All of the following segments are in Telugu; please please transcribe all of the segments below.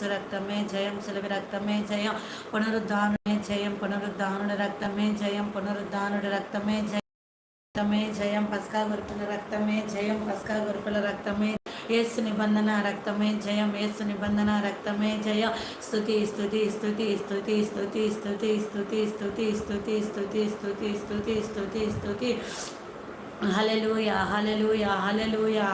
యేసు రక్తమే జయం సిలువ రక్తమే జయం పునరుద్ధానుడే జయం పునరుద్ధానుడి రక్తమే జయం పునరుద్ధానుడి రక్తమే జయం రక్తమే జయం పస్కా గురుపుల రక్తమే జయం పస్కా గురుపుల రక్తమే ఏసు నిబంధన రక్తమే జయం ఏసు నిబంధన రక్తమే జయం స్థుతి స్థుతి స్థుతి స్థుతి స్థుతి స్థుతి స్థుతి స్థుతి స్థుతి స్థుతి స్థుతి స్థుతి స్థుతి స్థుతి స్తుతి హల్లెలూయా హల్లెలూయా హల్లెలూయా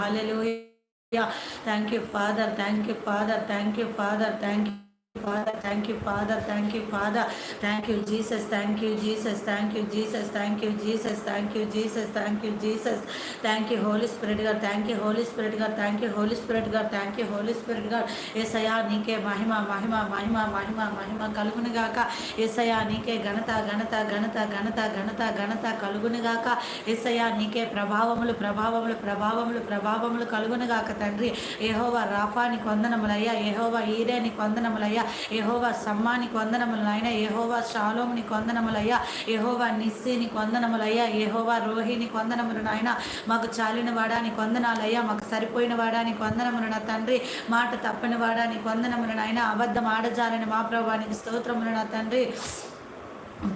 హల్లెలూయా Yeah. Thank you, Father. Thank you, Father. Thank you, Father. Thank you. Father, thank you, Father, thank you, Father, thank you, Jesus, thank you, Jesus, thank you, Jesus, thank you, Jesus, thank you, Jesus, thank you, Jesus, thank you, Holy Spirit God, thank you, Holy Spirit God, thank you, Holy Spirit God, thank you, Holy Spirit God, ఏసయా నీకే మహిమ మహిమ మహిమ మహిమ మహిమ కలుగును గాక ఏసయా నీకే ఘనత ఘనత ఘనత ఘనత ఘనత ఘనత కలుగును గాక ఏసయా నీకే ప్రభావములు ప్రభావములు ప్రభావములు ప్రభావములు కలుగును గాక తండ్రి ఏహోవా రాఫాని కొందనములయ్యా ఏహోవా ఈరేని కొందనములయ్యా అయ్యా. ఏహోవా సమ్మా నీకు నాయన. ఏహోవా షాలోం నీకు వందనములయ్యా. ఏహోవా నిస్సి నీకు వందనములయ్యా. ఏహోవా రోహి వందనములు నాయన. మాకు చాలిన వాడా వందనాలయ్యా. మాకు సరిపోయిన వాడాని నీకు వందనములు నా తండ్రి. మాట తప్పని వాడా వందనములు నాయన. అబద్ధం ఆడజాలని మా ప్రభానికి స్తోత్రములు నా తండ్రి.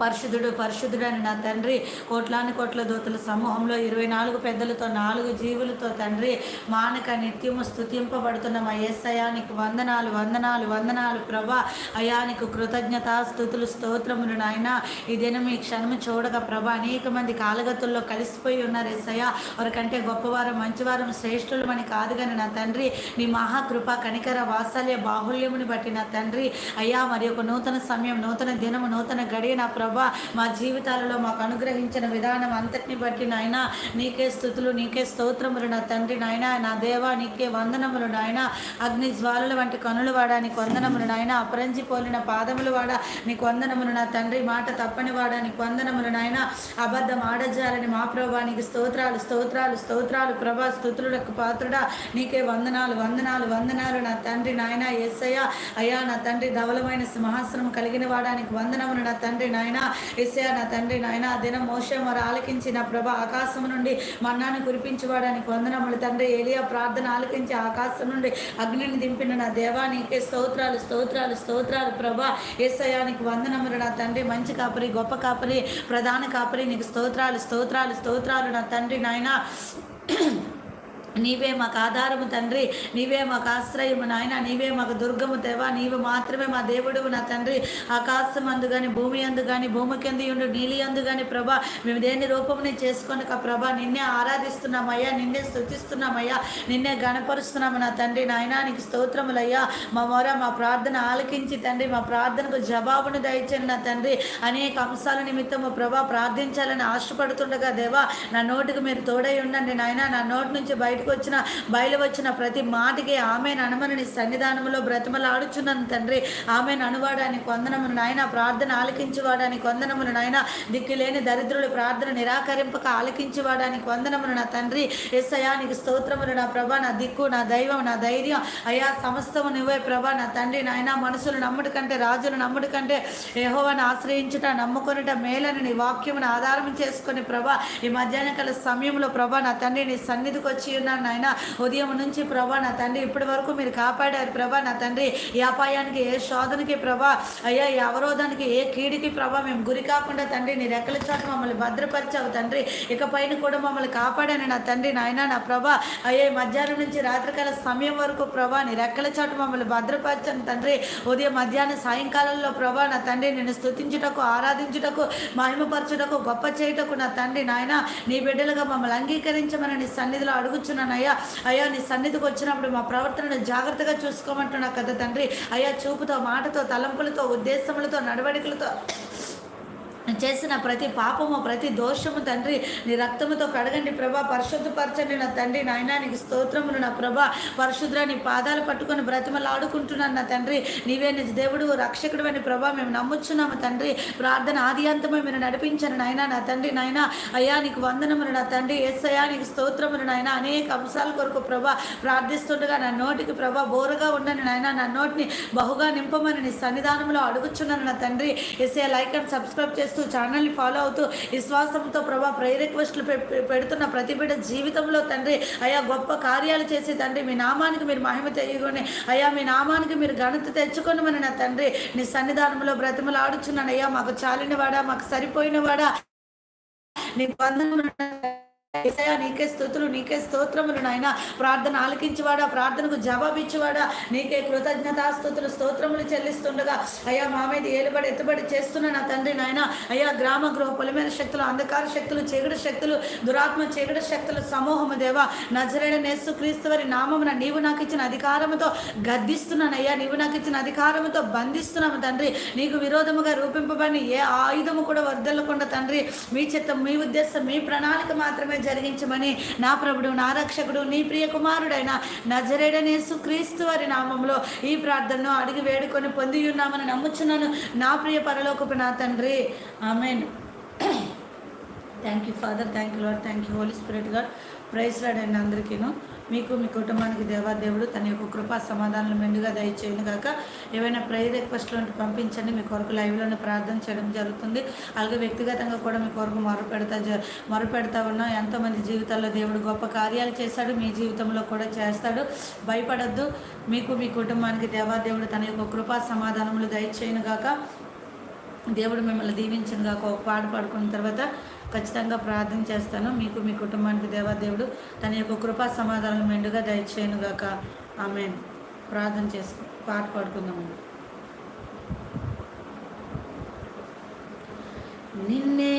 పరిశుద్ధుడు పరిశుద్ధుడు అని నా తండ్రి కోట్లాని కోట్ల దూతల సమూహంలో ఇరవై నాలుగు పెద్దలతో నాలుగు జీవులతో తండ్రి మానక నిత్యము స్థుతింపబడుతున్న మా ఏసయానికి వందనాలు వందనాలు వందనాలు ప్రభా. అయానికి కృతజ్ఞత స్థుతులు స్తోత్రములు నాయన. ఈ దినం ఈ క్షణము చూడక ప్రభా అనేక మంది కాలగతుల్లో కలిసిపోయి ఉన్నారు ఏసయ్య. వారికంటే గొప్పవారం మంచివారం శ్రేష్ఠులు అని కాదు కానీ నా తండ్రి నీ మహాకృప కనికర వాత్సల్య బాహుల్యముని బట్టి నా తండ్రి. అయ్యా మరి ఒక నూతన సమయం నూతన దినము నూతన గడియ నా ప్రభా మా జీవితాలలో మాకు అనుగ్రహించిన విధానం అంతటిని బట్టి నాయన నీకే స్థుతులు నీకే స్తోత్రములు నా తండ్రి నాయన నా దేవా నీకే వందనములు నాయన. అగ్ని జ్వాలల వంటి కనులు వాడా నీకు వందనములు నాయన. అపరంజి పోలిన పాదములు వాడా నీకు వందనములు నా తండ్రి. మాట తప్పని వాడా నీకు వందనములు నాయన. అబద్ధం ఆడజాలని మా ప్రభా నీకు స్తోత్రాలు స్తోత్రాలు స్తోత్రాలు ప్రభా. స్థుతులకు పాత్రుడా నీకే వందనాలు వందనాలు వందనాలు నా తండ్రి నాయన. ఎస్సయ్య అయ్యా నా తండ్రి ధవలమైన సింహాసనం కలిగిన వాడానికి వందనములు నా తండ్రి నాయన. ఎస్సయ్య నా తండ్రి నాయన దిన దినం మోసే మరి ఆలకించిన ప్రభ ఆకాశం నుండి మన్నాను కురిపించేవాడానికి వందనములు. తండ్రి ఏలియా ప్రార్థన ఆలకించి ఆకాశం నుండి అగ్నిని దింపిన నా దేవా నీకే స్తోత్రాలు స్తోత్రాలు స్తోత్రాలు ప్రభా. ఏసయానికి వందనములు నా తండ్రి. మంచి కాపరి గొప్ప కాపరి ప్రధాన కాపరి నీకు స్తోత్రాలు స్తోత్రాలు స్తోత్రాలు నా తండ్రి నాయన. నీవే మాకు ఆధారము తండ్రి. నీవే మాకు ఆశ్రయము నాయన. నీవే మాకు దుర్గము దేవా. నీవు మాత్రమే మా దేవుడు నా తండ్రి. ఆకాశం అందు కానీ భూమి అందు కానీ భూమి కింద ఉండు నీలి అందు కానీ ప్రభా మేము దేని రూపముని చేసుకొనక ప్రభా నిన్నే ఆరాధిస్తున్నామయ్యా నిన్నే స్థుతిస్తున్నామయ్యా నిన్నే గణపరుస్తున్నాము నా తండ్రి నాయన. నీకు స్తోత్రములయ్యా. మా మొర మా ప్రార్థన ఆలకించి తండ్రి మా ప్రార్థనకు జవాబును దయచండి నా తండ్రి. అనేక అంశాల నిమిత్తము ప్రభా ప్రార్థించాలని ఆశపడుతుండగా దేవా నా నోటికి మీరు తోడై ఉండండి నాయన. నా నోటి నుంచి బయట బయటకు వచ్చిన బయలు వచ్చిన ప్రతి మాటకి ఆమె అనుమని సన్నిధానంలో బ్రతమలాడుచున్నాను తండ్రి. ఆమె అనువాడానికి కొందనమును నాయన ప్రార్థన ఆలకించువాడానికి కొందనమును నాయన దిక్కులేని దరిద్రులు ప్రార్థన నిరాకరింపక ఆలకించేవాడానికి వందనమును నా తండ్రి. ఎస్సయా నీకు స్తోత్రములు నా ప్రభా నా దిక్కు నా దైవం నా ధైర్యం. అయా సమస్తము నువ్వే ప్రభా నా తండ్రి నాయన. మనసులు నమ్ముడు కంటే రాజులు నమ్ముడు కంటే యెహోవాను ఆశ్రయించుట నమ్ముకొనుట మేలని నీ వాక్యమును ఆధారం చేసుకుని ప్రభా ఈ మధ్యాహ్న కాల సమయంలో ప్రభా నా తండ్రి నీ సన్నిధికి వచ్చి ఉన్నాను నాయన ఉదయం నుంచి ప్రభా నా తండ్రి ఇప్పటి వరకు మీరు కాపాడారు ప్రభా నా తండ్రి. ఏ అపాయానికి ఏ శోధనకి ప్రభా అయ్యా ఏ అవరోధానికి ఏ కీడికి ప్రభా మేము గురి కాకుండా తండ్రి నీ రెక్కల చాటు మమ్మల్ని భద్రపరిచావు తండ్రి. ఇకపైన కూడా మమ్మల్ని కాపాడాను నా తండ్రి నాయన నా ప్రభా. అయ్యా మధ్యాహ్నం నుంచి రాత్రికాల సమయం వరకు ప్రభా నీ రెక్కల చాటు మమ్మల్ని భద్రపరచను తండ్రి. ఉదయం మధ్యాహ్నం సాయంకాలంలో ప్రభా నా తండ్రి నేను స్తుతించుటకు ఆరాధించుటకు మహిమపరచుటకు గొప్ప చేయుటకు నా తండ్రి నాయన నీ బిడ్డలుగా మమ్మల్ని అంగీకరించమని నీ సన్నిధిలో అడుగుచున్నాను. అయ్యా అయ్యా నీ సన్నిధికి వచ్చినప్పుడు మా ప్రవర్తనను జాగ్రత్తగా చూసుకోమంటున్నా కదా తండ్రి. అయ్యా చూపుతో మాటతో తలంపులతో ఉద్దేశములతో నడవడికలతో చేసిన ప్రతి పాపము ప్రతి దోషము తండ్రి నీ రక్తముతో కడగండి ప్రభా. పరిశుద్ధపరచండి నా తండ్రి. నాయనా నీకు స్తోత్రములు నా ప్రభా. పరిశుద్ర నీ పాదాలు పట్టుకొని బ్రతిమలాడుకుంటున్నాను నా తండ్రి. నీవే నిజ దేవుడు రక్షకుడు అని ప్రభా మేము నమ్ముచున్నాము తండ్రి. ప్రార్థన ఆది అంతమే మీరు నడిపించను నాయన నా తండ్రి. నాయనా అయ్యా నీకు వందనములు నా తండ్రి. ఏసయ్యా నీకు స్తోత్రములు నాయన. అనేక అంశాల కొరకు ప్రభా ప్రార్థిస్తుండగా నా నోటికి ప్రభా బోరగా ఉండని నాయన. నా నోటిని బహుగా నింపమని నీ సన్నిధానంలో అడుగుచున్నాను నా తండ్రి. ఎస్ఏ లైక్ అండ్ సబ్స్క్రైబ్ చేస్తూ ఛానల్ని ఫాలో అవుతూ విశ్వాసంతో ప్రభా ప్రేయర్ రిక్వెస్ట్లు పె- పెడుతున్న ప్రతి బిడ్డ జీవితంలో తండ్రి అయా గొప్ప కార్యాలు చేసి తండ్రి మీ నామానికి మీరు మహిమ తెయ్యకొని అయ్యా మీ నామానికి మీరు ఘనత తెచ్చుకొని మన నా తండ్రి నీ సన్నిధానంలో బ్రతిమలు ఆడుచున్నాను అయ్యా మాకు చాలినవాడా మాకు సరిపోయిన వాడా వందనం ఏసయా నీకే స్థుతులు నీకే స్తోత్రములు నాయన. ప్రార్థన ఆలకించేవాడా ప్రార్థనకు జవాబిచ్చేవాడా? నీకే కృతజ్ఞతాస్తుతులు స్తోత్రములు చెల్లిస్తుండగా. అయ్యా మా మీద ఏలుబడి ఎత్తుబడి చేస్తున్న నా తండ్రి నాయన. అయ్యా గ్రామ గృహ పొలిమైన శక్తులు అంధకార శక్తులు చీకటి శక్తులు దురాత్మ చీకటి శక్తులు సమూహము దేవా. నజరేడ నేసు క్రీస్తువరి నామమున నీవు నాకు ఇచ్చిన అధికారముతో గద్దిస్తున్నాను అయ్యా నీవు నాకు ఇచ్చిన అధికారముతో బంధిస్తున్నాము తండ్రి. నీకు విరోధముగా రూపింపబడిన ఏ ఆయుధము కూడా వర్దల్లకుండా తండ్రి. మీ చిత్తం మీ ఉద్దేశం మీ ప్రణాళిక మాత్రమే జరిగించమని నా ప్రభుడు నా రక్షకుడు నీ ప్రియ కుమారుడైన నజరేడనేసు క్రీస్తు వారి నామంలో ఈ ప్రార్థనను అడిగి వేడుకొని పొంది ఉన్నామని నమ్ముచున్నాను. నా ప్రియ పరలోకపు నా తండ్రి. Amen. Thank you father thank you lord thank you holy spirit God praise రాడండి అండి అందరికీను మీకు మీ కుటుంబానికి దేవాదేవుడు తన యొక్క కృపా సమాధానాలు మెండుగా దయచేయను కాక ఏవైనా ప్రేయర్ రిక్వెస్ట్లు ఉంటే పంపించండి. మీ కొరకు లైవ్లోనే ప్రార్థన చేయడం జరుగుతుంది. అలాగే వ్యక్తిగతంగా కూడా మీ కొరకు మొరపెడతా జ మొరపెడతా ఉన్నాం. ఎంతోమంది జీవితాల్లో దేవుడు గొప్ప కార్యాలు చేశాడు. మీ జీవితంలో కూడా చేస్తాడు. భయపడద్దు. మీకు మీ కుటుంబానికి దేవాదేవుడు తన యొక్క కృపా సమాధానములు దయచేయను గాక. దేవుడు మిమ్మల్ని దీవించను గాక. ఒక పాట పాడుకున్న తర్వాత ఖచ్చితంగా ప్రార్థన చేస్తాను. మీకు మీ కుటుంబానికి దేవాదేవుడు తన యొక్క కృపా సమాధానం మెండుగా దయచేయనుగాక ఆమె ప్రార్థన చేసుకు పాట పాడుకుందాము నిన్నే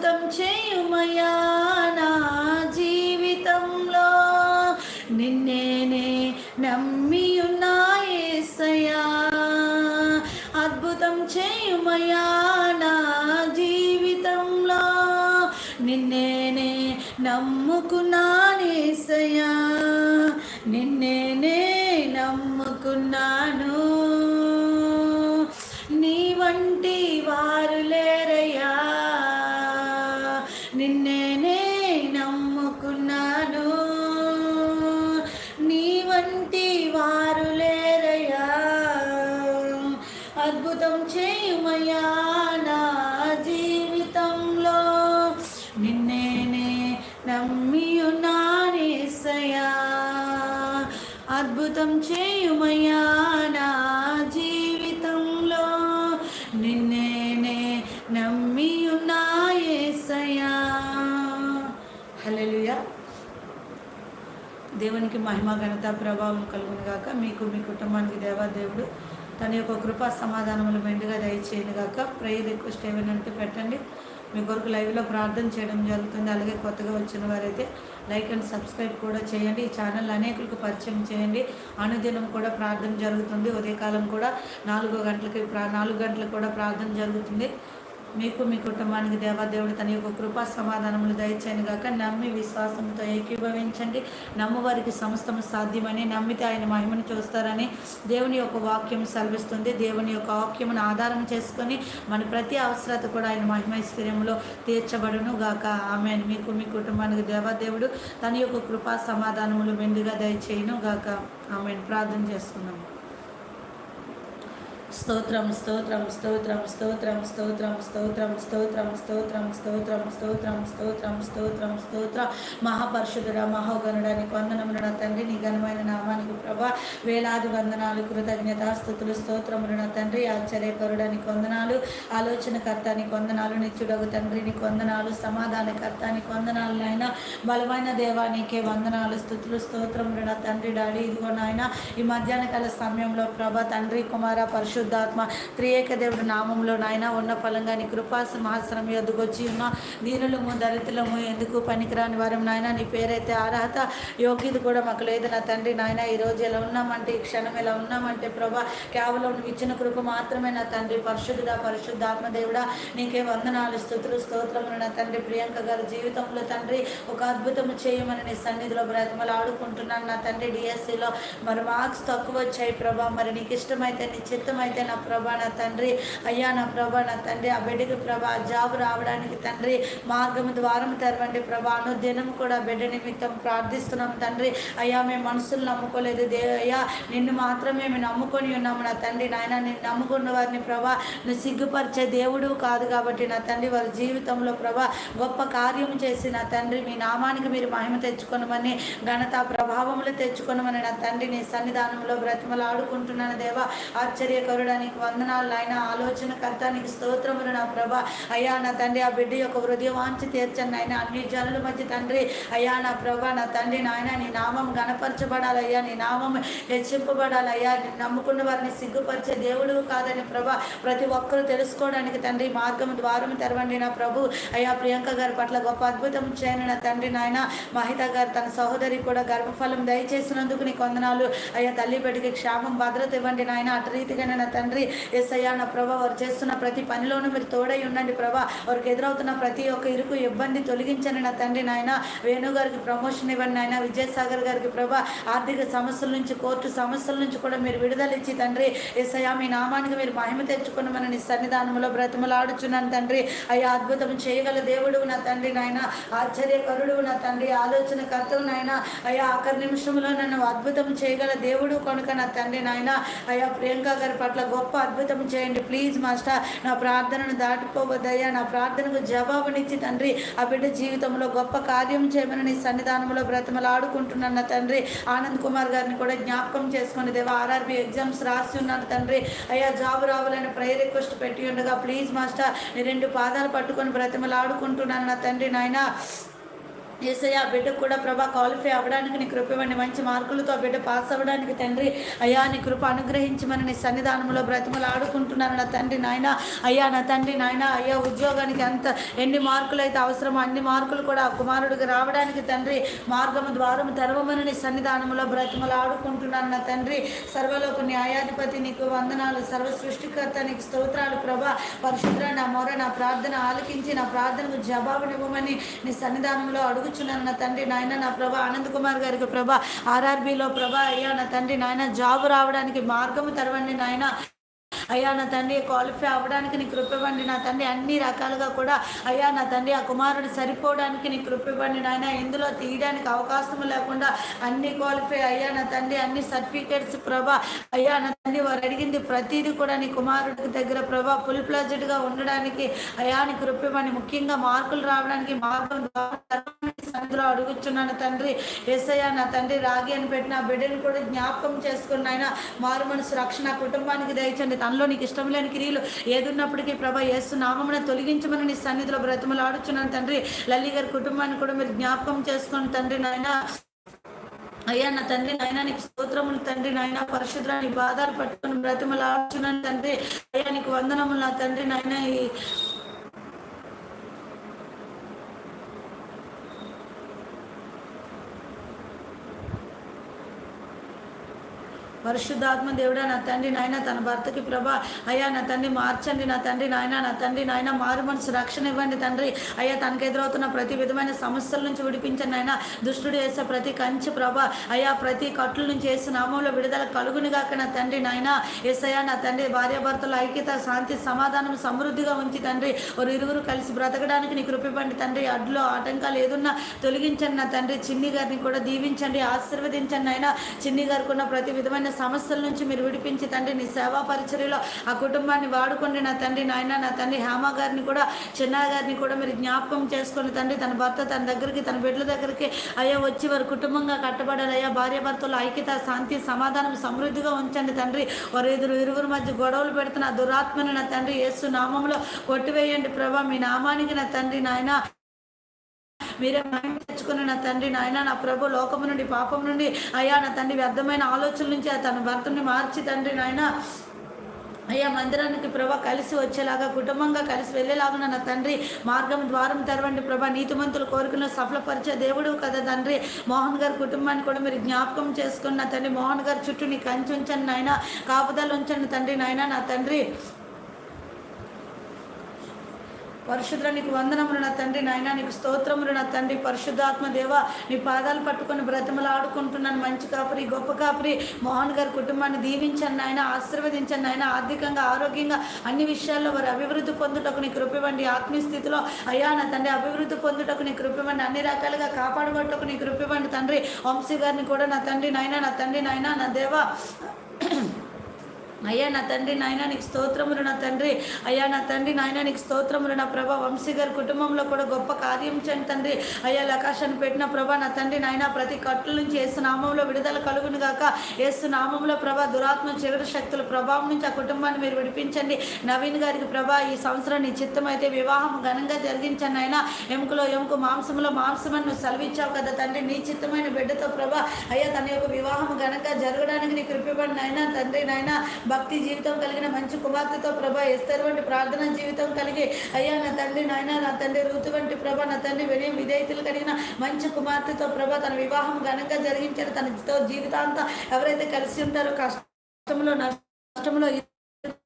అద్భుతం చేయుమయా నా జీవితంలో. నిన్నేనే నమ్మి ఉన్నాయేసయా అద్భుతం చేయుమయా నా జీవితంలో. నిన్నేనే నమ్ముకున్నానేసయా నిన్నేనే నమ్ముకున్నాను. మహిమ ఘనత ప్రభావం కలుగును గాక. మీకు మీ కుటుంబానికి దేవాదేవుడు తన యొక్క కృపా సమాధానములు మెండుగా దయచేయను గాక. ప్రేయర్ రిక్వెస్ట్ ఏమైనా పెట్టండి. మీ కొరకు లైవ్లో ప్రార్థన చేయడం జరుగుతుంది. అలాగే కొత్తగా వచ్చిన వారైతే లైక్ అండ్ సబ్స్క్రైబ్ కూడా చేయండి. ఈ ఛానల్ అనేకులకు పరిచయం చేయండి. అనుదినం కూడా ప్రార్థన జరుగుతుంది. ఉదయకాలం కూడా నాలుగో గంటలకి ప్రా నాలుగు గంటలకు కూడా ప్రార్థన జరుగుతుంది. మీకు మీ కుటుంబానికి దేవాదేవుడు తన యొక్క కృపా సమాధానములు దయచేయను గాక. నమ్మి విశ్వాసంతో ఏకీభవించండి. నమ్మవారికి సమస్తము సాధ్యమని నమ్మితే ఆయన మహిమను చూస్తారని దేవుని యొక్క వాక్యం సెలవిస్తుంది. దేవుని యొక్క వాక్యమును ఆధారం చేసుకొని మన ప్రతి అవసరత కూడా ఆయన మహిమైశ్వర్యంలో తీర్చబడును గాక. ఆమె మీకు మీ కుటుంబానికి దేవాదేవుడు తన యొక్క కృపా సమాధానములు మెండుగా దయచేయను గాక. ఆమె ప్రార్థన చేస్తున్నాము స్తోత్రం స్తోత్రం స్తోత్రం స్తోత్రం స్తోత్రం స్తోత్రం స్తోత్రం స్తోత్రం స్తోత్రం స్తోత్రం స్తోత్రం స్తోత్రం స్తోత్ర మహాపరిషుధుడ మహోగనుడా నీకు వందనమున తండ్రి నీ ఘనమైన నామానికి ప్రభా వేలాది వందనాలు కృతజ్ఞత స్థుతులు స్తోత్రమున తండ్రి ఆశ్చర్యకరుడ నీకు వందనాలు ఆలోచనకర్త నీకు వందనాలు నిత్యుడగు తండ్రి నీకు వందనాలు సమాధానకర్త నీకు వందనాలు నాయన బలమైన దేవా నీకే వందనాలు స్థుతులు స్తోత్రమున తండ్రి డాడీ ఇదిగో నాయన ఈ మధ్యాహ్న కాల సమయంలో ప్రభా తండ్రి కుమార పరిశుద్ధాత్మ త్రియేక దేవుడు నామంలో నాయన ఉన్న ఫలంగా నీ కృపా సింహాసనం ఎదుగొచ్చి ఉన్న. దీనులము దళితులము ఎందుకు పనికిరాని వారం నాయన? నీ పేరైతే అర్హత యోగ్యత కూడా మాకు లేదు నా తండ్రి నాయన. ఈ రోజు ఎలా ఉన్నామంటే ఈ క్షణం ఎలా ఉన్నామంటే ప్రభా కేవలం నువ్వు ఇచ్చిన కృప మాత్రమే నా తండ్రి. పరిశుద్ధుడా పరిశుద్ధాత్మ దేవుడా నీకే వందనాలు స్థుతులు స్తోత్రములు నా తండ్రి. ప్రియాంక గారి జీవితంలో తండ్రి ఒక అద్భుతము చేయమని నీ సన్నిధిలో బ్రతమలు ఆడుకుంటున్నాను నా తండ్రి. డిఎస్సిలో మరి మార్క్స్ తక్కువ వచ్చాయి ప్రభా. మరి నీకు ఇష్టమైతే నీ చిత్తమైతే నా ప్రభా నా తండ్రి అయ్యా నా ప్రభా నా తండ్రి ఆ బిడ్డకి ప్రభా జాబ్ రావడానికి తండ్రి మార్గం ద్వారం తెరవండి ప్రభా. అనుదినం కూడా బిడ్డ నిమిత్తం ప్రార్థిస్తున్నాం తండ్రి. అయ్యా మేము మనసులు నమ్ముకోలేదు దే అయ్యా నిన్ను మాత్రమే మేము నమ్ముకొని ఉన్నాము నా తండ్రి. నాయన నిన్ను నమ్ముకున్న వారిని ప్రభా నువ్వు సిగ్గుపరిచే దేవుడు కాదు కాబట్టి నా తండ్రి వారి జీవితంలో ప్రభా గొప్ప కార్యం చేసి నా తండ్రి మీ నామానికి మీరు మహిమ తెచ్చుకొనమని ఘనత ప్రభావములు తెచ్చుకొనమని నా తండ్రి నీ సన్నిధానంలో దేవా. ఆశ్చర్యకర దేవా నీకు వందనాలు ఆయన ఆలోచనకర్త నీకు స్తోత్రములు నా ప్రభ. అయ్యా నా తండ్రి ఆ బిడ్డ యొక్క హృదయ వాంచి తీర్చండి ఆయన అన్ని జనుల మధ్య తండ్రి అయ్యా నా ప్రభా నా తండ్రి నాయన నీ నామం గణపరచబడాలయ్యా నీ నామం హెచ్చింపబడాలయ్యా. నమ్ముకున్న వారిని సిగ్గుపరిచే దేవుడు కాదని ప్రభా ప్రతి ఒక్కరూ తెలుసుకోవడానికి తండ్రి మార్గం ద్వారం తెరవండి నా ప్రభు. అయ్యా ప్రియాంక గారి పట్ల గొప్ప అద్భుతం చేయను నా తండ్రి నాయన. మహిత గారు తన సహోదరి కూడా గర్భఫలం దయచేసినందుకు నీకు వందనాలు. అయ్యా తల్లి బిడ్డకి క్షేమం భద్రత ఇవ్వండి నాయన. అటు రీతిగానే నా తండ్రి. ఎస్ అయ్యా నా ప్రభా వారు చేస్తున్న ప్రతి పనిలోనూ మీరు తోడై ఉండండి ప్రభా. వారికి ఎదురవుతున్న ప్రతి ఒక్క ఇరుకు ఇబ్బంది తొలగించండి నా తండ్రి నాయన. వేణు గారికి ప్రమోషన్ ఇవ్వండి నాయన. విజయసాగర్ గారికి ప్రభా ఆర్థిక సమస్యల నుంచి కోర్టు సమస్యల నుంచి కూడా మీరు విడుదల ఇచ్చి తండ్రి. ఎస్ అయ్యా మీ నామానికి మీరు మహిమ తెచ్చుకున్నామని నీ సన్నిధానంలో బ్రతిమలాడుచున్నాను తండ్రి. అయ్యా అద్భుతం చేయగల దేవుడు నా తండ్రి నాయన. ఆశ్చర్యకరుడు నా తండ్రి. ఆలోచన కర్తవు నాయన. అయ్యా ఆఖరి నిమిషంలో నన్ను అద్భుతం చేయగల దేవుడు కనుక నా తండ్రి నాయన. అయ్యా ప్రియాంక గారి పట్ల పట్ల గొప్ప అద్భుతం చేయండి. ప్లీజ్ మాస్టర్ నా ప్రార్థనను దాటుకోవద్దయ్యా నా ప్రార్థనకు జవాబునిచ్చి తండ్రి ఆ బిడ్డ జీవితంలో గొప్ప కార్యం చేయమని నీ సన్నిధానంలో బ్రతమలాడుకుంటున్నాను నా తండ్రి. ఆనంద్ కుమార్ గారిని కూడా జ్ఞాపకం చేసుకుని దేవా ఆర్ఆర్బి ఎగ్జామ్స్ రాసి ఉన్నాను తండ్రి. అయ్యా జాబ్ రావాలని ప్రేయర్ రిక్వెస్ట్ పెట్టి ఉండగా ప్లీజ్ మాస్టర్ నీ రెండు పాదాలు పట్టుకొని బ్రతిమలాడుకుంటున్నాను నా తండ్రి నాయన. ఏసయ్య ఆ బిడ్డకు కూడా ప్రభా క్వాలిఫై అవ్వడానికి నీ కృప ఇవ్వండి. మంచి మార్కులతో ఆ బిడ్డ పాస్ అవ్వడానికి తండ్రి అయ్యా నీ కృప అనుగ్రహించమని నీ సన్నిధానంలో బ్రతిమలు ఆడుకుంటున్నాను నా తండ్రి నాయన. అయ్యా నా తండ్రి నాయన అయ్యా ఉద్యోగానికి ఎంత ఎన్ని మార్కులు అయితే అవసరమో అన్ని మార్కులు కూడా ఆ కుమారుడికి రావడానికి తండ్రి మార్గము ద్వారము తెరవమని నీ సన్నిధానంలో బ్రతిమలు ఆడుకుంటున్నాను నా తండ్రి. సర్వలోక న్యాయాధిపతి నీకు వందనాలు. సర్వ సృష్టికర్త నీకు స్తోత్రాలు ప్రభా. పరిశుద్ర నా మొర నా ప్రార్థన ఆలకించి నా ప్రార్థనకు జవాబునివ్వమని నీ సన్నిధానంలో అడుగు కూర్చున్నాను నా తండ్రి నాయన నా ప్రభా ఆనంద్ కుమార్ గారికి ప్రభా ఆర్ఆర్బిలో ప్రభా అయ్యా నా తండ్రి నాయన జాబ్ రావడానికి మార్గము తెరవండి నాయన. అయ్యా నా తండ్రి క్వాలిఫై అవ్వడానికి నీ కృప నా తండ్రి అన్ని రకాలుగా కూడా అయ్యా నా తండ్రి ఆ కుమారుడు సరిపోవడానికి నీ కృప నాయన. ఇందులో తీయడానికి అవకాశం లేకుండా అన్ని క్వాలిఫై అయ్యా నా తండ్రి అన్ని సర్టిఫికేట్స్ ప్రభా అయ్యా నా తండ్రి వారు అడిగింది ప్రతిదీ కూడా నీ కుమారుడికి దగ్గర ప్రభా ఫుల్గా ఉండడానికి అయ్యా నీ కృప ముఖ్యంగా మార్కులు రావడానికి మార్గం ద్వారా అడుగుచున్నాను తండ్రి. ఎస్ఐయా నా తండ్రి రాగి అని పెట్టిన బిడ్డను కూడా జ్ఞాపకం చేసుకున్న ఆయన మారు మనసు రక్షణ కుటుంబానికి దయచండి. తనలో నీకు ఇష్టం లేని క్రియలు ఏదున్నప్పటికీ ప్రభా యేసు నామమున తొలగించమని నీ సన్నిధిలో బ్రతములు ఆడుచున్నాను తండ్రి. లల్లి గారి కుటుంబాన్ని కూడా మీరు జ్ఞాపకం చేసుకుని తండ్రి నాయన. అయ్యా నా తండ్రి నాయన నీకు స్తోత్రములు తండ్రి నాయన. పరిశుద్ర నీ బాధాలు పట్టుకొని బ్రతిమలు ఆడుచున్నాను తండ్రి. అయ్యా నీకు వందనములు నా తండ్రి నాయన. పరిశుద్ధాత్మ దేవుడా నా తండ్రి నాయన తన భర్తకి ప్రభా అయ్యా నా తండ్రి మార్చండి నా తండ్రి నాయన నా తండ్రి నాయన మారు మనసు రక్షణ ఇవ్వండి తండ్రి. అయ్యా తనకు ఎదురవుతున్న ప్రతి విధమైన సమస్యల నుంచి విడిపించండి నాయన. దుష్టుడు వేసే ప్రతి కంచి ప్రభా అయ్యా ప్రతి కట్లు నుంచి వేసే నామంలో విడుదల కలుగునిగాక నా తండ్రి నాయన. ఎస్ఐయా నా తండ్రి భార్యాభర్తల ఐక్యత శాంతి సమాధానం సమృద్ధిగా ఉంచి తండ్రి. వారు ఇరువురు కలిసి బ్రతకడానికి నీ కృపివ్వండి తండ్రి. అడ్లో ఆటంకాలు ఏదున్నా తొలగించండి నా తండ్రి. చిన్ని గారిని కూడా దీవించండి ఆశీర్వదించండి ఆయన చిన్ని గారికి ఉన్న ప్రతి విధమైన సమస్యల నుంచి మీరు విడిపించి తండ్రి నీ సేవా పరిచర్యలో ఆ కుటుంబాన్ని వాడుకోండి నా తండ్రి నాయన నా తండ్రి హేమ గారిని కూడా చిన్న గారిని కూడా మీరు జ్ఞాపకం చేసుకుని తండ్రి తన భర్త తన దగ్గరికి తన బిడ్డల దగ్గరికి అయ్యా వచ్చి వారు కుటుంబంగా కట్టబడాలి అయ్యా భార్య భర్తలు ఐక్యత శాంతి సమాధానం సమృద్ధిగా ఉంచండి తండ్రి. వారు ఇద్దరు ఇరువురు మధ్య గొడవలు పెడుతున్న దురాత్మను దురాత్మని నా తండ్రి యేసు నామంలో కొట్టివేయండి. ప్రభా మీ నామానికి నా తండ్రి నాయన మీరే మహిమ తెచ్చుకుని నా తండ్రి నాయన నా ప్రభు లోకము నుండి పాపం నుండి అయ్యా నా తండ్రి వ్యర్థమైన ఆలోచన నుంచి తన భర్తని మార్చి తండ్రి నాయన అయ్యా మందిరానికి ప్రభా కలిసి వచ్చేలాగా కుటుంబంగా కలిసి వెళ్ళేలాగా నా తండ్రి మార్గం ద్వారం తెరవండి ప్రభా. నీతిమంతుల కోరికను సఫలపరిచే దేవుడు కదా తండ్రి. మోహన్ గారి కుటుంబాన్ని కూడా మీరు జ్ఞాపకం చేసుకున్న తండ్రి. మోహన్ గారి చుట్టూ నీ కంచి ఉంచండి నాయన కాపుదలు ఉంచండి తండ్రి నాయన నా తండ్రి. పరిశుద్ధ నీకు వందనములు నా తండ్రి నాయన నీకు స్తోత్రములు నా తండ్రి పరిశుద్ధాత్మ దేవ. నీ పాదాలు పట్టుకొని బ్రతమలు ఆడుకుంటున్నాను మంచి కాపురి గొప్ప కాపురి. మోహన్ గారి కుటుంబాన్ని దీవించండి నాయన ఆశీర్వదించండి నాయన ఆర్థికంగా ఆరోగ్యంగా అన్ని విషయాల్లో వారు అభివృద్ధి పొందుటకు నీ కృపివ్వండి ఆత్మీయ స్థితిలో అయ్యా నా తండ్రి అభివృద్ధి పొందుటకు నీ కృపివ్వండి అన్ని రకాలుగా కాపాడబట్టుకు నీ కృపివ్వండి తండ్రి. వంశీ గారిని కూడా నా తండ్రి నాయన నా తండ్రి నాయన నా దేవ. అయ్యా నా తండ్రి నాయన నీకు స్తోత్రములు నా తండ్రి. అయ్యా నా తండ్రి నాయన నీకు స్తోత్రములు నా ప్రభా. వంశీ గారి కుటుంబంలో కూడా గొప్ప కార్యం చేయండి తండ్రి. అయ్యా లకాశాన్ని పెట్టిన ప్రభా నా తండ్రి నాయన ప్రతి కట్టుల నుంచి ఏసు నామంలో విడుదల కలుగును గాక. ఏసు నామంలో ప్రభా దురాత్మ చివరి శక్తుల ప్రభావం నుంచి ఆ కుటుంబాన్ని మీరు విడిపించండి. నవీన్ గారికి ప్రభా ఈ సంవత్సరం నీ చిత్తం అయితే వివాహం ఘనంగా జరిగించండి ఆయన ఎముకలో ఎముకు మాంసంలో మాంసమని నువ్వు సెలవిచ్చావు కదా తండ్రి. నీ చిత్తమైన బిడ్డతో ప్రభా అయ్యా తన యొక్క వివాహం ఘనంగా జరగడానికి నీ కృపివ్వండి నాయన తండ్రి నాయన. భక్తి జీవితం కలిగిన మంచి కుమార్తెతో ప్రభా ఎస్తర్ వంటి ప్రార్థన జీవితం కలిగి అయ్యా నా తండ్రి నాయన నా తండ్రి ఋతు వంటి ప్రభ నా తండ్రి వినయం విధేయతలు కలిగిన మంచి కుమార్తెతో ప్రభా తన వివాహం ఘనంగా జరిగించారు. తనతో జీవితాంతం ఎవరైతే కలిసి ఉంటారో కష్టంలో నష్టంలో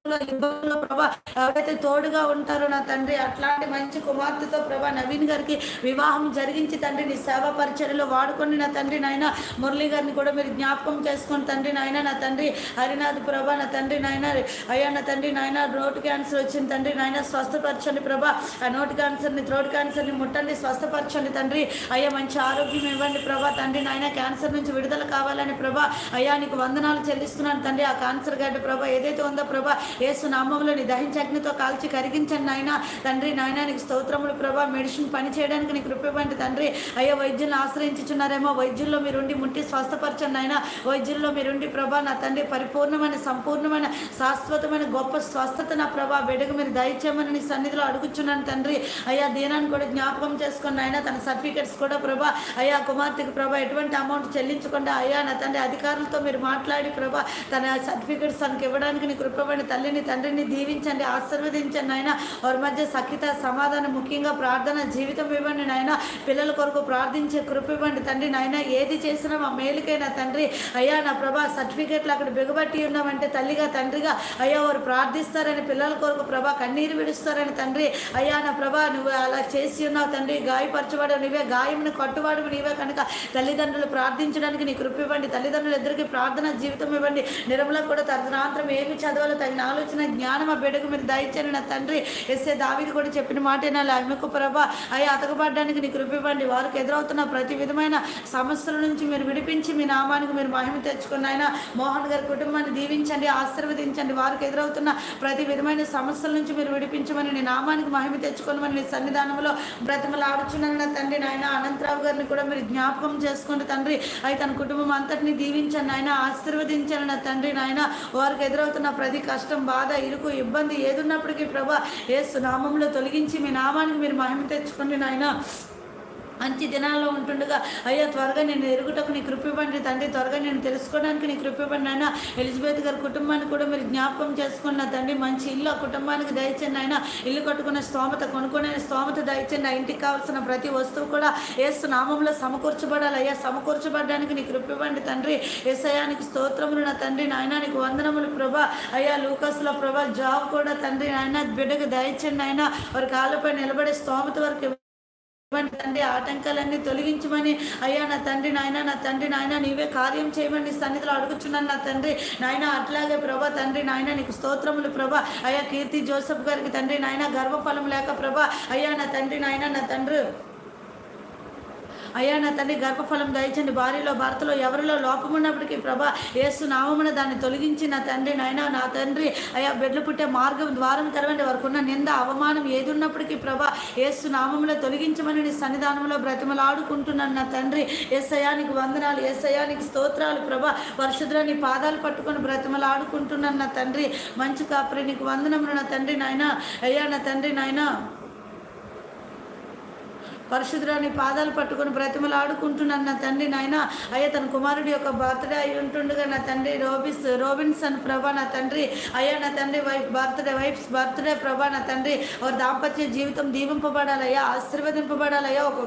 ఇబ్బందుల్లో ప్రభా ఎవరైతే తోడుగా ఉంటారో నా తండ్రి అట్లాంటి మంచి కుమార్తెతో ప్రభా నవీన్ గారికి వివాహం జరిగించి తండ్రి నీ సేవ పరిచర్యలో వాడుకొని నా తండ్రి నాయన మురళి గారిని కూడా మీరు జ్ఞాపకం చేసుకొని తండ్రి నాయన నా తండ్రి హరినాథ్ ప్రభా నా తండ్రి నాయన అయ్యా నా తండ్రి నాయన రోడ్ క్యాన్సర్ వచ్చింది తండ్రి నాయన స్వస్థపరచండి ప్రభా ఆ నోటి క్యాన్సర్ని థ్రోట్ క్యాన్సర్ని ముట్టండి స్వస్థపరచండి తండ్రి అయ్యా మంచి ఆరోగ్యం ఇవ్వండి ప్రభా తండ్రి నాయన క్యాన్సర్ నుంచి విడుదల కావాలని ప్రభా అయ్యా నీకు వందనాలు చెల్లిస్తున్నాను తండ్రి ఆ క్యాన్సర్ గడ్డ ప్రభా ఏదైతే ఉందో ప్రభా ఏసు నామంలోని దహించగ్నితో కాల్చి కరిగించండి నాయన. తండ్రి నాయన నీకు స్తోత్రములు ప్రభా మెడిసిన్ పని చేయడానికి నీకు కృపవంటి తండ్రి. అయ్యో వైద్యులను ఆశ్రయించుచున్నారేమో వైద్యుల్లో మీరుండి ముట్టి స్వస్థపరచండి నాయన. వైద్యుల్లో మీరుండి ప్రభా నా తండ్రి పరిపూర్ణమైన సంపూర్ణమైన శాశ్వతమైన గొప్ప స్వస్థత నా ప్రభా బిడ్డకు మీరు దయచేయమని నీ సన్నిధిలో అడుగుచున్నాను తండ్రి. అయ్యా దీనాన్ని కూడా జ్ఞాపకం చేసుకున్న ఆయన తన సర్టిఫికెట్స్ కూడా ప్రభా అయ్యా కుమార్తెకి ప్రభా ఎటువంటి అమౌంట్ చెల్లించకుండా అయ్యా నా తండ్రి అధికారులతో మీరు మాట్లాడి ప్రభా తన సర్టిఫికెట్స్ తనకి ఇవ్వడానికి నీ కృపమైన తల్లిని తండ్రిని దీవించండి ఆశీర్వదించండి ఆయన వారి మధ్య సఖిత సమాధానం ముఖ్యంగా ప్రార్థన జీవితం ఇవ్వండి నాయన. పిల్లల కొరకు ప్రార్థించే కృప ఇవ్వండి తండ్రి నాయన. ఏది చేసినా మా మేలుకైనా తండ్రి. అయ్యా నా ప్రభా సర్టిఫికెట్లు అక్కడ బిగబట్టి ఉన్నామంటే తల్లిగా తండ్రిగా అయ్యా వారు ప్రార్థిస్తారని పిల్లల కొరకు ప్రభా కన్నీరు విడుస్తారని తండ్రి. అయ్యా నా ప్రభా నువ్వు అలా చేసి ఉన్నావు తండ్రి. గాయపరచబడవు నీవే గాయమును కట్టువాడు నీవే కనుక తల్లిదండ్రులు ప్రార్థించడానికి నీ కృప ఇవ్వండి. తల్లిదండ్రులు ఇద్దరికి ప్రార్థన జీవితం ఇవ్వండి. నిర్మల కూడా తదనంతరం ఏమి చదవాలో తగిన ఆలోచన జ్ఞానం ఆ బిడ్డకు మీరు దయచని నా తండ్రి. ఎస్ఏ దావిది కూడా చెప్పిన మాట నా ఆమెకు ప్రభా. అయ్యి అతకబడ్డానికి నీ కృప వారికి ఎదురవుతున్న ప్రతి విధమైన సమస్యల నుంచి మీరు విడిపించి మీ నామానికి మీరు మహిమ తెచ్చుకున్న ఆయన మోహన్ గారి కుటుంబాన్ని దీవించండి ఆశీర్వదించండి. వారికి ఎదురవుతున్న ప్రతి విధమైన సమస్యల నుంచి మీరు విడిపించమని నీ నామానికి మహిమ తెచ్చుకోమని నీ సన్నిధానంలో బ్రతిమలాడుచున్నాను నా తండ్రి నాయన. అనంతరావు గారిని కూడా మీరు జ్ఞాపకం చేసుకోండి తండ్రి. అయి తన కుటుంబం అంతటిని దీవించండి నాయన. ఆశీర్వదించండి నా తండ్రి నాయన. వారికి ఎదురవుతున్న ప్రతి కష్టం బాధ ఇరుకు ఇబ్బంది ఏదున్నప్పటికీ ప్రభా ఏ నామంలో తొలగించి మీ నామానికి మీరు మహిమ తెచ్చుకోండి నాయన. మంచి దినాల్లో ఉంటుండగా అయ్యా త్వరగా నేను ఎరుగుటకు నీ కృప తండ్రి త్వరగా నేను తెలుసుకోవడానికి నీ కృప అయినా ఎలిజబెత్ గారి కుటుంబాన్ని కూడా మీరు జ్ఞాపకం చేసుకున్న తండ్రి మంచి ఇల్లు ఆ కుటుంబానికి దయచండి ఆయన ఇల్లు కట్టుకున్న స్తోమత కొనుక్కునే స్తోమత దయచండి ఆ ఇంటికి కావాల్సిన ప్రతి వస్తువు కూడా ఏసు నామంలో సమకూర్చబడాలి. అయ్యా సమకూర్చబడడానికి నీ కృప తండ్రి. ఏసయానికి స్తోత్రములు నా తండ్రి నాయనానికి వందనములు ప్రభా. అయ్యా లూకస్లో ప్రభా జాబ్ కూడా తండ్రి నాయన బిడ్డకు దయచండి ఆయన వారి కాళ్ళపై నిలబడే స్తోమత వరకు తండ్రి ఆటంకాలన్నీ తొలగించమని అయ్యా నా తండ్రి నాయన నా తండ్రి నాయన నీవే కార్యం చేయమని నీ సన్నిధిలో అడుగుచున్నాను నా తండ్రి నాయన అట్లాగే ప్రభా తండ్రి నాయన నీకు స్తోత్రములు ప్రభా. అయ్యా కీర్తి జోసఫ్ గారికి తండ్రి నాయన గర్వఫలం లేక ప్రభా. అయ్యా నా తండ్రి నాయన నా తండ్రి అయ్యా నా తండ్రి గర్భఫలం దయచండి భార్యలో భర్తలో ఎవరిలో లోపమున్నప్పటికీ ప్రభా ఏసు నామమున దాన్ని తొలగించి నా తండ్రి నాయన నా తండ్రి అయ్యా బిడ్డలు పుట్టే మార్గం ద్వారం తెరవండి. వరకు ఉన్న నింద అవమానం ఏది ఉన్నప్పటికీ ప్రభా ఏసు నామంలో తొలగించమని నీ సన్నిధానంలో బ్రతిమలాడుకుంటున్నాను నా తండ్రి. ఏసయానికి వందనాలు ఏసయానికి స్తోత్రాలు ప్రభా. పరిశుద్ధుల నీ పాదాలు పట్టుకొని బ్రతిమలాడుకుంటున్నాను నా తండ్రి. మంచి కాపరి నీకు వందనములు నా తండ్రి నాయన. అయ్యా నా తండ్రి నాయన. పరిశుద్ధురాని పాదాలు పట్టుకొని బ్రతిమలు ఆడుకుంటున్నాను నా తండ్రి నాయన అయ్యా తన కుమారుడి యొక్క బర్త్డే అయి ఉంటుండగా నా తండ్రి రోబిస్ రోబిన్సన్ ప్రభా నా తండ్రి అయ్యా నా తండ్రి వైఫ్ బర్త్డే వైఫ్స్ బర్త్డే ప్రభా నా తండ్రి ఒక దాంపత్య జీవితం దీవింపబడాలయ్యా ఆశీర్వదింపబడాలయ్యా ఒక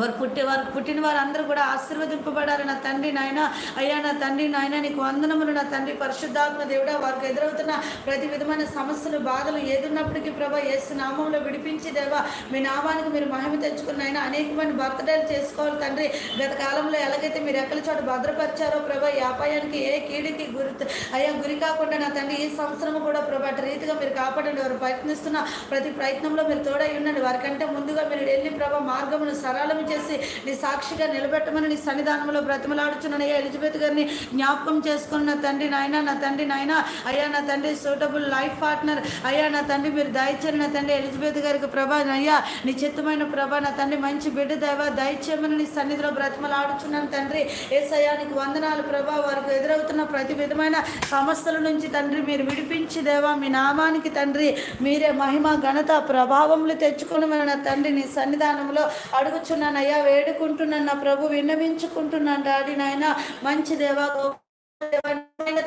వారు పుట్టిన వారు పుట్టిన వారందరూ కూడా ఆశీర్వదింపబడారు నా తండ్రి నాయన. అయ్యా నా తండ్రి నాయన నీకు వందనములు నా తండ్రి. పరిశుద్ధాత్మ దేవుడా వారికి ఎదురవుతున్న ప్రతి విధమైన సమస్యలు బాధలు ఏదున్నప్పటికీ ప్రభా ఏసు నామంలో విడిపించి దేవా మీ నామానికి మీరు మహిమ తెచ్చుకున్న ఆయన అనేకమైన బర్త్డేలు చేసుకోవాలి తండ్రి. గత కాలంలో ఎలాగైతే మీరు ఎక్కడి చోట భద్రపరిచారో ప్రభా ఈ అపాయానికి ఏ కీడికి గురి అయ్యా గురి కాకుండా నా తండ్రి ఈ సంవత్సరం కూడా ప్రభా రీతిగా మీరు కాపాడండి. వారు ప్రయత్నిస్తున్న ప్రతి ప్రయత్నంలో మీరు తోడై ఉండండి. వారికంటే ముందుగా మీరు వెళ్ళి ప్రభా మార్గమును సరళం చేసి నీ సాక్షిగా నిలబెట్టమని నీ సన్నిధానంలో బ్రతిమలాడుచున్నాను ఎలిజబెత్ గారిని జ్ఞాపకం చేసుకున్న నా తండ్రి నాయన నా తండ్రి నాయన అయ్యా నా తండ్రి సూటబుల్ లైఫ్ పార్ట్నర్ అయ్యా నా తండ్రి మీరు దయచేయండి నా తండ్రి ఎలిజబెత్ గారికి ప్రభా అయ్యా నీ చిత్తమైన ప్రభా నా తండ్రి మంచి బిడ్డ దైవ దయచేయమని నీ సన్నిధిలో బ్రతిమలాడుచున్నాను తండ్రి. ఏ సయానికి వందనాలు ప్రభా వారికి ఎదురవుతున్న ప్రతి విధమైన సమస్యల నుంచి తండ్రి మీరు విడిపించి దేవా మీ నామానికి తండ్రి మీరే మహిమ ఘనత ప్రభావములు తెచ్చుకుని నా తండ్రి నీ సన్నిధానంలో అడుగుచున్నాను అయ్యా వేడుకుంటున్నాను నా ప్రభు విన్నవించుకుంటున్నాను డాడీ నాయన. మంచి దేవా దేవా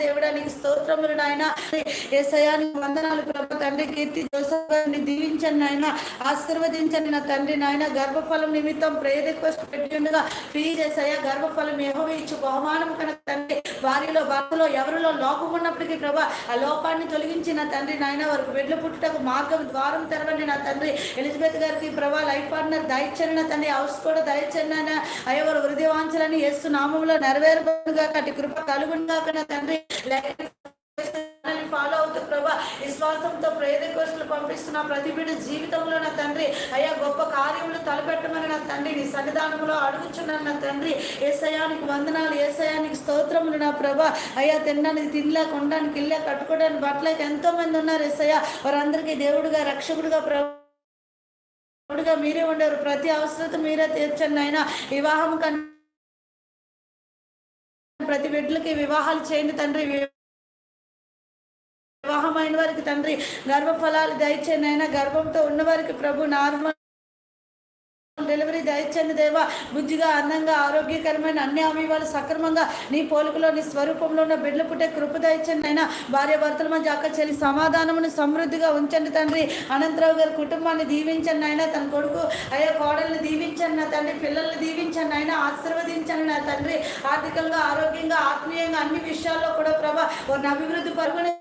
దేవుడా నీకు స్తోత్రములు నాయన. ఏసయానికి వందనాలు ప్రభు తండ్రి కీర్తి జోసఫ్ గారిని దీవించండి నాయన. ఆశీర్వదించండి నా తండ్రి నాయన. గర్భఫలం నిమిత్తం ప్రేయర్ రిక్వెస్ట్ పెట్టి ఉండగా ఫీ ఏసయ్య గర్భఫలం ఏహో ఇచ్చు బహుమానం కనుక తండ్రి వారిలో భక్తులో ఎవరిలో లోపం ఉన్నప్పటికీ ప్రభా ఆ లోపాన్ని తొలగించి నా తండ్రి నాయన వారికి బిడ్డలు పుట్టుటకు మార్గం ద్వారం తెరవండి నా తండ్రి. ఎలిజబెత్ గారికి ప్రభా లైఫ్ పార్ట్నర్ దయచండి నా తండ్రి. హౌస్ కూడా దయచండి నాయన. అయ్యవారు వారి హృదయవాంఛలని ఏసు నామంలో నెరవేరుగా కట్టి కృప కలుగుండా నా తండ్రి ఫాలో అవుతూ ప్రభా విశ్వాసంతో ప్రేరికోసులు పంపిస్తున్న ప్రతి బిడ్డ జీవితంలో నా తండ్రి. అయ్యా గొప్ప కార్యములు తలపెట్టమని నా తండ్రి. నీ సన్నిధానంలో అడుగుచున్నాను నా తండ్రి. ఏసయానికి వందనాలు ఏసయానికి స్తోత్రములు నా ప్రభా. అయ్యా తినడానికి తినలే కొనడానికి ఇల్లే కట్టుకోవడానికి బట్టలేక ఎంతో మంది ఉన్నారు ఏసయ్య. వారందరికీ దేవుడిగా రక్షకుడిగా ప్రభా దేవుడిగా మీరే ఉండరు ప్రతి అవసరత మీరే తీర్చండి ఆయన వివాహం కన్నా ప్రతి బిడ్డలకి వివాహాలు చేయండి తండ్రి. వివాహమైన వారికి తండ్రి గర్భఫలాలు దయచేయండి. అయినా గర్భంతో ఉన్న వారికి ప్రభు నార్మల్ డెలివరీ దయచండి దేవా. బుద్ధిగా అందంగా ఆరోగ్యకరమైన అన్ని అవయవాలు సక్రమంగా నీ పోలికలో నీ స్వరూపంలో ఉన్న బిడ్డలు పుట్టే కృప దయచండి అయినా భార్య భర్తల మధ్య అక్క చెల్లి సమాధానమును సమృద్ధిగా ఉంచండి తండ్రి. అనంతరావు గారి కుటుంబాన్ని దీవించండి అయినా తన కొడుకు అయ్యా కోడల్ని దీవించండి నా తండ్రి. పిల్లల్ని దీవించండి అయినా ఆశీర్వదించండి నా తండ్రి. ఆర్థికంగా ఆరోగ్యంగా ఆత్మీయంగా అన్ని విషయాల్లో కూడా ప్రభా వారిని అభివృద్ధి పరుగుని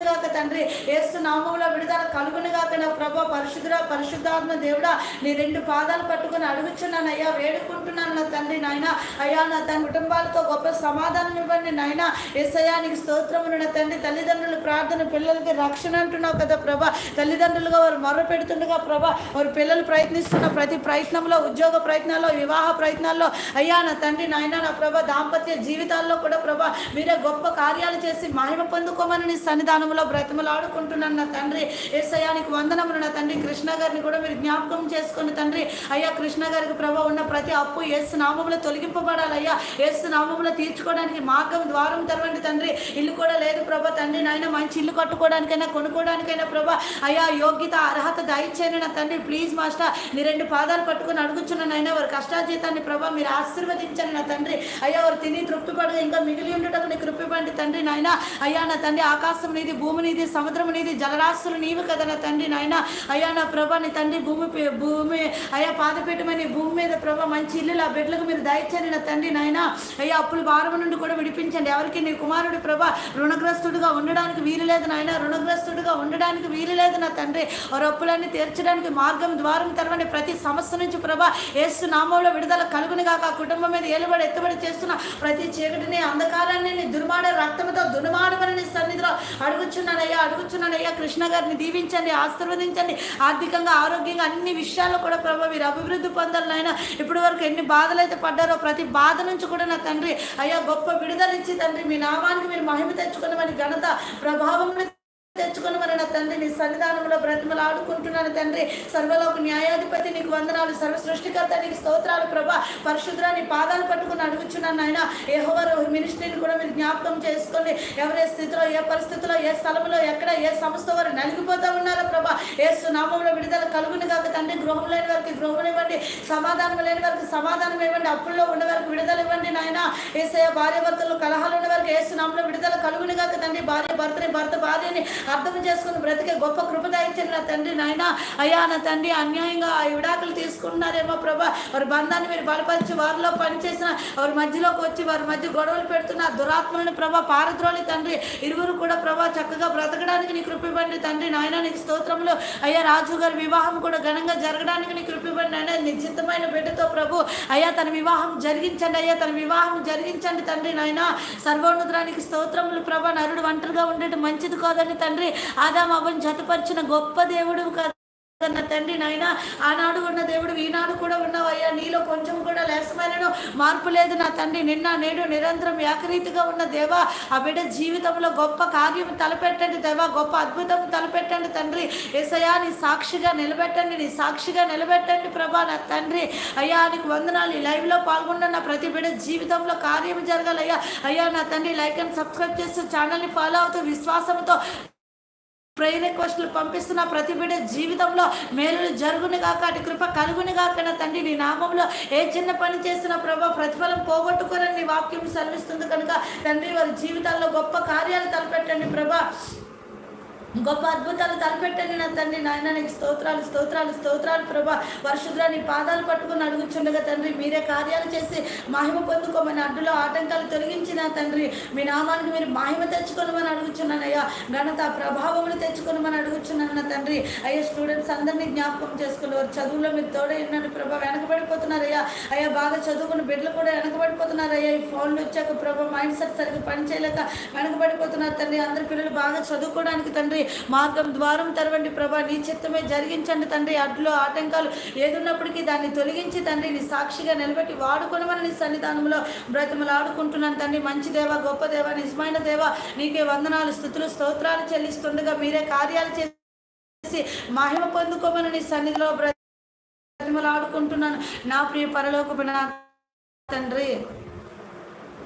గాక తండ్రి ఏసు నామంలో విడుదల కలుగును గాక నా ప్రభా పరిశుద్ధ పరిశుద్ధాత్మ దేవుడా నీ రెండు పాదాలు పట్టుకుని అడుగుచున్నాను అయ్యా వేడుకుంటున్నాను నా తండ్రి నాయన. అయ్యా నా తన కుటుంబాలతో గొప్ప సమాధానం ఇవ్వండి నాయన. ఏసయానికి స్తోత్రమును నా తండ్రి తల్లిదండ్రుల ప్రార్థన పిల్లలకి రక్షణ అంటున్నావు కదా ప్రభా. తల్లిదండ్రులుగా వారు మొర్ర పెడుతుండగా ప్రభా వారు పిల్లలు ప్రయత్నిస్తున్న ప్రతి ప్రయత్నంలో ఉద్యోగ ప్రయత్నాల్లో వివాహ ప్రయత్నాల్లో అయ్యా నా తండ్రి నాయన నా ప్రభా దాంపత్య జీవితాల్లో కూడా ప్రభా మీరే గొప్ప కార్యాలు చేసి మహిమ పొందుకోమని నీ సన్నిధానంలో బ్రతిమలాడుకుంటున్నాను నా తండ్రి. ఏసయానికి వందనములు నా తండ్రి. కృష్ణ గారిని కూడా మీరు జ్ఞాపకం చేసుకుని తండ్రి. అయ్యా కృష్ణ గారికి ప్రభా ఉన్న ప్రతి అప్పు ఏసు నామంలో తొలగింపబడాలి అయ్యా ఏసు నామంలో తీర్చుకోవడానికి మార్గం ద్వారం తెరవండి తండ్రి. ఇల్లు కూడా లేదు ప్రభా తండ్రి. నాయన మంచి ఇల్లు కట్టుకోవడానికైనా కొనుక్కోవడానికైనా ప్రభా. అయ్యా యోగ్యత అర్హత దయచేయండి నా తండ్రి. ప్లీజ్ మాస్టర్ నీ రెండు పాదాలు పట్టుకుని అడుగుచున్నాను అయినా వారి కష్టాజీతాన్ని ప్రభా మీరు ఆశీర్వదించండి నా తండ్రి. అయ్యా వారు తిని తృప్తి పడగా ఇంకా మిగిలి ఉండటం నీ కృపివ్వండి తండ్రి నాయన. అయ్యా నా తండ్రి ఆకాశం నీది భూమి నీది సముద్రం నీది జలరాశులు నీవు కదా నా తండ్రి నాయన. అయ్యా నా ప్రభా నీ తండ్రి భూమి భూమి అయ్యా పాదపీఠమని భూమి మీద ప్రభా మంచి ఇల్లు ఆ బిడ్డలకు మీరు దయచండి నా తండ్రి నాయన. అయ్యా అప్పుల భారం నుండి కూడా విడిపించండి. ఎవరికి నీ కుమారుడు ప్రభా రుణగ్రస్తుడుగా ఉండడానికి వీలు లేదు నాయన. రుణగ్రస్తుడుగా ఉండడానికి వీలు లేదు నా తండ్రి. వారు అప్పులన్నీ తీర్చడానికి మార్గం ద్వారం తెరవండి. ప్రతి సమస్య నుంచి ప్రభా ఏసు నామంలో విడుదల కలుగుని కాక ఆ కుటుంబం మీద ఏలుబడి ఎత్తుబడి చేస్తున్న ప్రతి చీకటిని అంధకారాన్ని దుర్మాడ రక్తంతో దుర్మాడమని సన్నిధిలో అడుగు అడుగుచున్నానయ్యా అడుగుచున్నానయ్యా కృష్ణ గారిని దీవించండి ఆశీర్వదించండి ఆర్థికంగా ఆరోగ్యంగా అన్ని విషయాల్లో కూడా ప్రభావ మీరు అభివృద్ధి పొందాలి నాయన. ఇప్పటి వరకు ఎన్ని బాధలు అయితే పడ్డారో ప్రతి బాధ నుంచి కూడా నా తండ్రి అయ్యా గొప్ప విడుదల ఇచ్చి తండ్రి మీ నామానికి మీరు మహిమ తెచ్చుకున్నామని ఘనత ప్రభావం తండ్రి నీ సన్నిధానంలో బ్రతిమలు ఆడుకుంటున్నాను తండ్రి. సర్వలోక న్యాయాధిపతి నీకు వందనాలు. సర్వ సృష్టికర్త నీకు స్తోత్రాలు ప్రభా. పరిశుద్ర నీ పాదాలు పట్టుకుని అడుగుచున్నాను ఆయన ఏహోవరు మినిస్ట్రీని కూడా మీరు జ్ఞాపకం చేసుకోండి. ఎవరే స్థితిలో ఏ పరిస్థితిలో ఏ స్థలంలో ఎక్కడ ఏ సంస్థ వారు నలిగిపోతూ ఉన్నారో ప్రభా. ఏ సునామంలో విడుదల కలుగుని కాక తండ్రి. గృహం లేని వారికి గృహం ఇవ్వండి. సమాధానం లేని వారికి సమాధానం ఇవ్వండి. అప్పుల్లో ఉన్న వారికి విడుదల ఇవ్వండి నాయన. ఏసయ భార్య భర్తలు కలహాలు ఉన్న వారికి ఏ సునామంలో విడుదల కలుగుని కాక తండ్రి. భార్య భర్తని భర్త భార్యని అర్థం చేసుకుని బ్రతికే గొప్ప కృప దయచేయండి నా తండ్రి నాయన అయ్యా నా తండ్రి అన్యాయంగా ఆ విడాకులు తీసుకున్నారేమో ప్రభా. వారి బంధాన్ని మీరు బలపరిచి వారిలో పనిచేసిన వారి మధ్యలోకి వచ్చి వారి మధ్య గొడవలు పెడుతున్న దురాత్మలను ప్రభా పారద్రోలి తండ్రి. ఇరువురు కూడా ప్రభా చక్కగా బ్రతకడానికి నీ కృప తండ్రి నాయన నీకు స్తోత్రంలో అయ్యా రాజు గారి వివాహం కూడా ఘనంగా జరగడానికి నీ కృప ఇవ్వండి నాయన. నిశ్చితమైన బిడ్డతో ప్రభు అయ్యా తన వివాహం జరిగించండి అయ్యా తన వివాహం జరిగించండి తండ్రి నాయన. సర్వోన్నతురానికి స్తోత్రములు ప్రభా నరుడు ఒంటరిగా ఉండేది మంచిది కాదని తండ్రి. ఆదామ అవ్వని జతపరిచిన గొప్ప దేవుడు కదా తండ్రి నాయన. ఆనాడు ఉన్న దేవుడు ఈనాడు కూడా ఉన్నావయ్యా. నీలో కొంచెం కూడా లేసమైనను మార్పు లేదు నా తండ్రి. నిన్న నేడు నిరంతరం ఏకరీతిగా ఉన్న దేవా ఆ బిడ్డ జీవితంలో గొప్ప కార్యం తలపెట్టండి దేవా. గొప్ప అద్భుతం తలపెట్టండి తండ్రి. ఏసయ్యా నీ సాక్షిగా నిలబెట్టండి నీ సాక్షిగా నిలబెట్టండి ప్రభా నా తండ్రి. అయ్యా నీకు వందనాలు. ఈ లైవ్లో పాల్గొన్న ప్రతి బిడ్డ జీవితంలో కార్యం జరగాలయ్యా. అయ్యా నా తండ్రి లైక్ అండ్ సబ్స్క్రైబ్ చేస్తూ ఛానల్ని ఫాలో అవుతూ విశ్వాసంతో ప్రేయర్ రిక్వెస్ట్లు పంపిస్తున్న ప్రతి బిడ్డ జీవితంలో మేలులు జరుగుని కాక అటు కృప కలుగుని కాక తండ్రి నీ నామంలో ఏ చిన్న పని చేసిన ప్రభా ప్రతిఫలం పోగొట్టుకోరని నీ వాక్యం సెలవిస్తుంది కనుక తండ్రి వారి జీవితాల్లో గొప్ప కార్యాలు తలపెట్టండి ప్రభా. గొప్ప అద్భుతాలు తలపెట్టండి నా తండ్రి నాయన నీకు స్తోత్రాలు స్తోత్రాలు స్తోత్రాలు ప్రభా. పరిశుద్ర నీ పాదాలు పట్టుకుని అడుగుచుండగా తండ్రి మీరే కార్యాలు చేసి మహిమ పొందుకోమని అడ్డులో ఆటంకాలు తొలగించిన తండ్రి మీ నామానికి మీరు మహిమ తెచ్చుకోనమని అడుగుచున్నానయ్యా. ఘనత ప్రభావములు తెచ్చుకోనమని అడుగుచున్నాను తండ్రి. అయ్యా స్టూడెంట్స్ అందరినీ జ్ఞాపకం చేసుకున్నారు చదువులో మీరు తోడే ఉన్నాడు ప్రభా వెనకబడిపోతున్నారయ్యా. అయ్యా బాగా చదువుకున్న బిడ్డలు కూడా వెనకబడిపోతున్నారయ్యా. ఈ ఫోన్లు వచ్చాక ప్రభా మైండ్ సెట్ సరిగ్గా పని చేయలేక వెనకబడిపోతున్నారు తండ్రి. అందరి పిల్లలు బాగా చదువుకోవడానికి తండ్రి మార్గం ద్వారం తెరవండి ప్రభా. నీ చిత్తమే జరిగించండి తండ్రి. అడ్డులో ఆటంకాలు ఏదున్నప్పటికీ దాన్ని తొలగించి తండ్రి నీ సాక్షిగా నిలబెట్టి వాడుకొనమని నీ సన్నిధానంలో బ్రతిమలు ఆడుకుంటున్నాను తండ్రి. మంచి దేవ గొప్ప దేవ నిజమైన దేవ నీకే వందనాలు స్థుతులు స్తోత్రాలు చెల్లిస్తుండగా మీరే కార్యాలు చేసి మహిమ పొందుకోమని నీ సన్నిధిలో బ్రతిమలు ఆడుకుంటున్నాను నా ప్రియ పరలోకమైన తండ్రి.